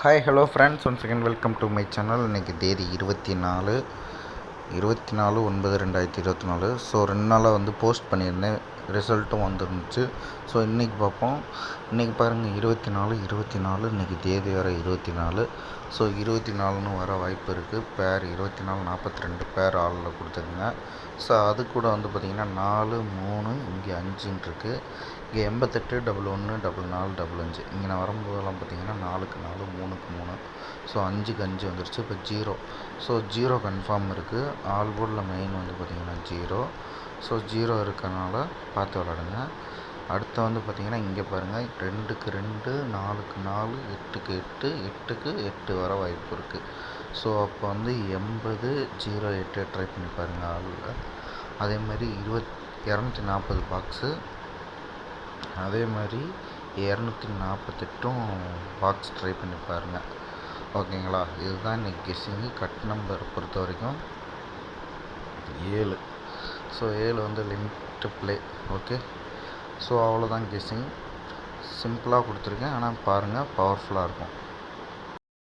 Hi hello friends one second welcome to my channel இன்றைக்கி தேதி இருபத்தி நாலு. இருபத்தி நாலு ஒன்பது ரெண்டாயிரத்தி இருபத்தி நாலு ஸோ ரெண்டு நாளாக வந்து போஸ்ட் பண்ணியிருந்தேன். ரிசல்ட்டும் வந்துருந்துச்சு. ஸோ இன்றைக்கி பார்ப்போம். இன்றைக்கி பாருங்கள் இருபத்தி நாலு இருபத்தி நாலு இன்றைக்கி தேதி வர இருபத்தி நாலு ஸோ இருபத்தி நாலுன்னு வர வாய்ப்பு இருக்குது பேர் இருபத்தி நாலு நாற்பத்தி ரெண்டு பேர் ஆளில் கொடுத்துருங்க. ஸோ அது கூட வந்து பார்த்திங்கன்னா நாலு மூணு இங்கே அஞ்சுன்னு இருக்குது இங்கே எண்பத்தெட்டு டபுள் ஒன்று டபுள் நாலு டபுள் அஞ்சு. இங்கே நான் வரும்போதெல்லாம் பார்த்திங்கன்னா நாலுக்கு நாலு மூணுக்கு மூணு. ஸோ அஞ்சுக்கு அஞ்சு வந்துருச்சு. இப்போ ஜீரோ. ஸோ ஜீரோ கன்ஃபார்ம் இருக்குது ஆல் போர்டில் மெயின் வந்து பார்த்திங்கன்னா ஜீரோ. ஸோ ஜீரோ இருக்கனால பார்த்து விளாடுங்க. அடுத்து வந்து பார்த்திங்கன்னா இங்கே பாருங்கள் ரெண்டுக்கு ரெண்டு நாலுக்கு நாலு எட்டுக்கு எட்டு எட்டுக்கு எட்டு வர வாய்ப்பு இருக்குது ஸோ அப்போ வந்து எண்பது ஜீரோ எட்டு ட்ரை பண்ணி பாருங்கள் ஆளில் அதே மாதிரி இருபத் இரநூத்தி நாற்பது பாக்ஸு அதே மாதிரி இரநூத்தி நாற்பத்தெட்டும் பாக்ஸ் ட்ரை பண்ணி பாருங்கள் ஓகேங்களா? இதுதான் இன்றைக்கி கெஸ்ஸிங்கு கட் நம்பர் பொறுத்த வரைக்கும் ஏழு. ஸோ ஏழு வந்து லிமிட்டு ப்ளே. ஓகே. ஸோ அவ்வளோதான் கெஸ்ஸிங் சிம்பிளாக கொடுத்துருக்கேன். ஆனால் பாருங்கள் பவர்ஃபுல்லாக இருக்கும்.